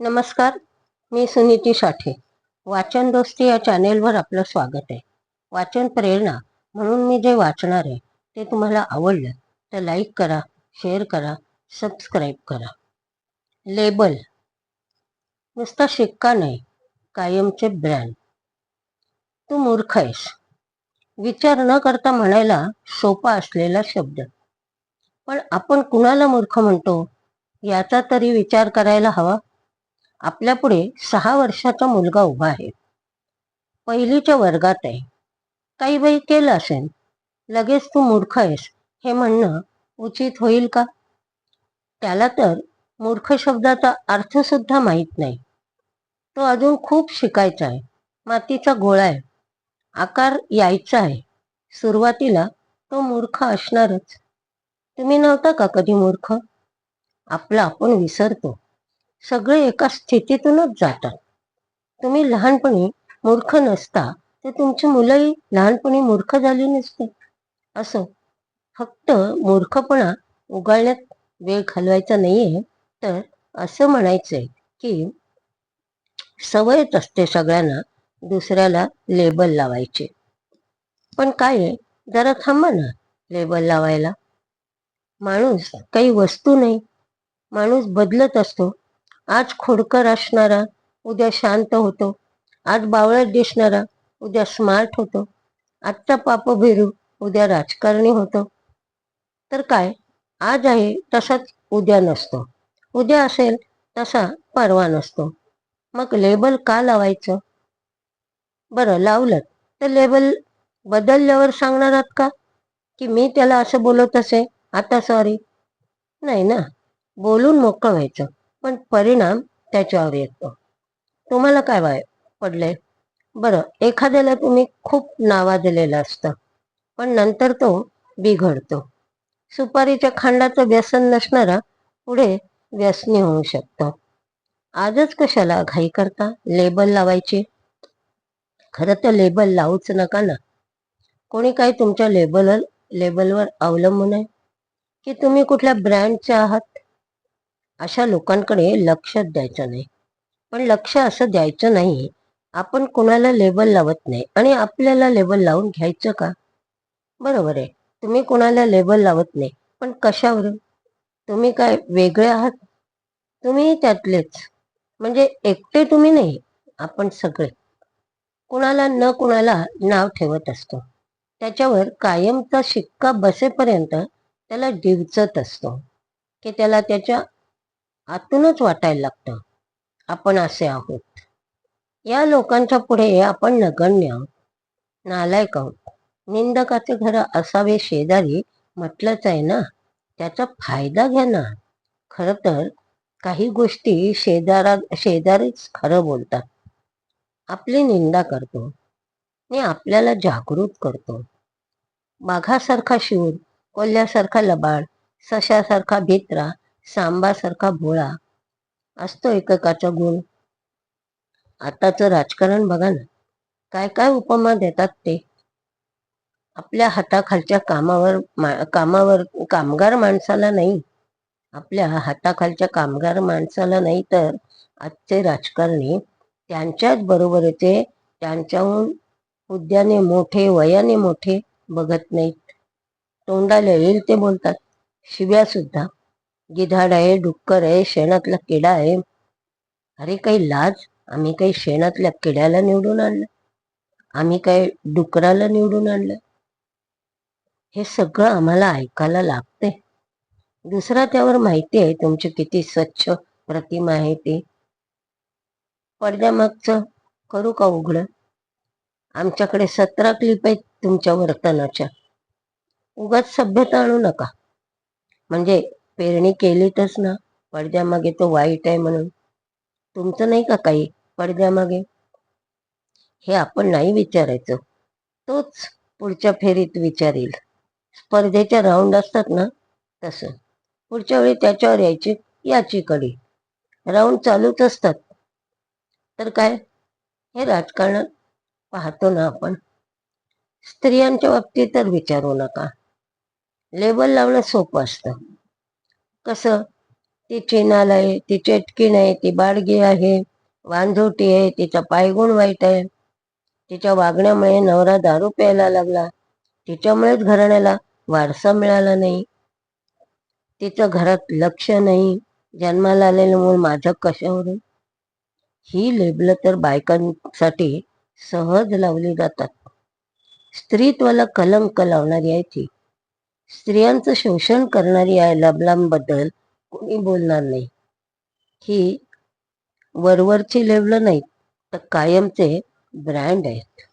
नमस्कार मी सुनीती साठे. वाचन दोस्ती या चॅनेलवर आपलं स्वागत आहे. वाचन प्रेरणा म्हणून मी जे वाचणार आहे ते तुम्हाला आवडलं तर लाईक करा शेअर करा सबस्क्राईब करा. लेबल. नुसता शिक्का नाही कायमचे ब्रँड. तू मूर्ख आहेस. विचार न करता म्हणायला सोपा असलेला शब्द. पण आपण कुणाला मूर्ख म्हणतो? याचा तरी विचार करायला हवा. आपल्यापुढे सहा वर्षाचा मुलगा उभा आहे. पहिलीच्या वर्गात आहे काही बाई केलं असेल लगेच तू मूर्ख आहेस हे म्हणणं उचित होईल का? त्याला तर मूर्ख शब्दाचा अर्थ सुद्धा माहीत नाही. तो अजून खूप शिकायचा आहे मातीचा गोळा आहे आकार यायचा आहे. सुरुवातीला तो मूर्ख असणारच. तुम्ही नव्हता का कधी मूर्ख? आपला आपण विसरतो. सगळे एका स्थितीतूनच जातात. तुम्ही लहानपणी मूर्ख नसता तर तुमची मुलंही लहानपणी मूर्ख झाली नसते. असं फक्त मूर्खपणा उगाळण्यात वेळ घालवायचा नाहीये. तर असं म्हणायचंय की सवयच असते सगळ्यांना दुसऱ्याला लेबल लावायचे. पण काय आहे? जरा थांबा ना लेबल लावायला. माणूस काही वस्तू नाही. माणूस बदलत असतो. आज खोडकर असणारा उद्या शांत होतो. आज बावळट दिसणारा उद्या स्मार्ट होतो. आजचा पाप भिरू उद्या राजकारणी होतो. तर काय? आज आहे तसाच उद्या नसतो. उद्या असेल तसा परवा नसतो. मग लेबल का लावायचं? बरं लावलं. तर लेबल बदलल्यावर सांगणार आहात का? की मी त्याला असं बोलत असे? आता सॉरी नाही ना. बोलून मोकळं व्हायचं. पण परिणाम त्याच्यावर येतो. तुम्हाला काय वाय पडलंय? बरं एखाद्याला तुम्ही खूप नावा दिलेलं असतं पण नंतर तो बिघडतो. सुपारीच्या खांडाचं व्यसन नसणारा पुढे व्यसनी होऊ शकतो. आजच कशाला घाई करता? लेबल लावायची? खरं तर लेबल लावूच नका ना. कोणी काही तुमच्या लेबल लेबलवर अवलंबून आहे? की तुम्ही कुठल्या ब्रँडचे आहात? अशा लोकांकडे लक्ष द्यायचं नाही. पण लक्ष असं द्यायचं नाही. आपण कुणाला लेबल लावत नाही. आणि आपल्याला लेबल लावून घ्यायचं का? बरोबर आहे. तुम्ही कुणाला लेबल लावत नाही. पण कशावर तुम्ही काय वेगळे आहात? तुम्ही त्यातलेच. म्हणजे एकटे तुम्ही नाही. आपण सगळे. कुणाला न कुणाला नाव ठेवत असतो. त्याच्यावर कायमचा शिक्का बसेपर्यंत त्याला डिवचत असतो. की त्याला त्याच्या आतूनच वाटायला लागतं. आपण असे आहोत. या लोकांच्या पुढे आपण नगण्य आहोत नालायक आहोत. निंदकाचे घर असावे शेजारी म्हटलंच आहे ना? त्याचा फायदा घ्या ना. खर तर काही गोष्टी शेजारा शेजारीच खरं बोलतात. आपली निंदा करतो. आणि आपल्याला जागृत करतो. बाघासारखा शूर कोल्ह्यासारखा लबाड सशासारखा भित्रा सांबासारखा भोळा असतो एककाचा गुण. आताचं राजकारण बघा ना काय काय उपमा देतात ते. आपल्या हाताखालच्या कामावर मा कामावर कामगार माणसाला नाही. आपल्या हाताखालच्या कामगार माणसाला नाही तर आजचे राजकारणी त्यांच्याच बरोबरीचे त्यांच्याहून हुद्द्याने मोठे वयाने मोठे बघत नाहीत. तोंडाला येईल ते बोलतात शिव्या सुद्धा. गिधाड आहे डुक्कर आहे शेणातला किडा आहे. अरे काही लाज? आम्ही काही शेणातल्या किड्याला निवडून आणलं? आम्ही काही डुकराला निवडून आणलं? हे सगळं आम्हाला ऐकायला लागते दुसरा त्यावर माहिती आहे तुमची किती स्वच्छ प्रतिमा आहे ती. पडद्यामागचं करू का उघड? आमच्याकडे सतरा क्लिप आहेत तुमच्या वर्तनाच्या. उगाच सभ्यता आणू नका. म्हणजे पेरणी केलीतच ना. पडद्यामागे तो वाईट आहे म्हणून. तुमचं नाही का काही पडद्यामागे? हे आपण नाही विचारायचं. तोच पुढच्या फेरीत विचारील. स्पर्धेच्या राऊंड असतात ना तसं. पुढच्या वेळी त्याच्यावर यायची याची कडी राऊंड चालूच असतात. तर काय? हे राजकारण पाहतो ना आपण. स्त्रियांच्या बाबतीत तर विचारू नका. लेबल लावणं सोपं असतं. कसं? ती चिनाल आहे ती चेटकीण आहे ती बाळगी आहे वांझोटी आहे तिचा पायगुण वाईट आहे. तिच्या वागण्यामुळे नवरा दारू प्यायला लागला. तिच्यामुळेच घराण्याला वारसा मिळाला नाही. तिचं घरात लक्ष नाही. जन्माला आलेलं मूल माझं कशावरून? ही लेबलं तर बायकांसाठी सहज लावली जातात. स्त्रीत्वाला कलंक लावणारी आहे ती स्त्रियांचं शोषण करणारी या लबलांबद्दल कोणी बोलणार नाही. ही वरवरची लेवलं नाहीत तर कायमचे ब्रँड आहेत.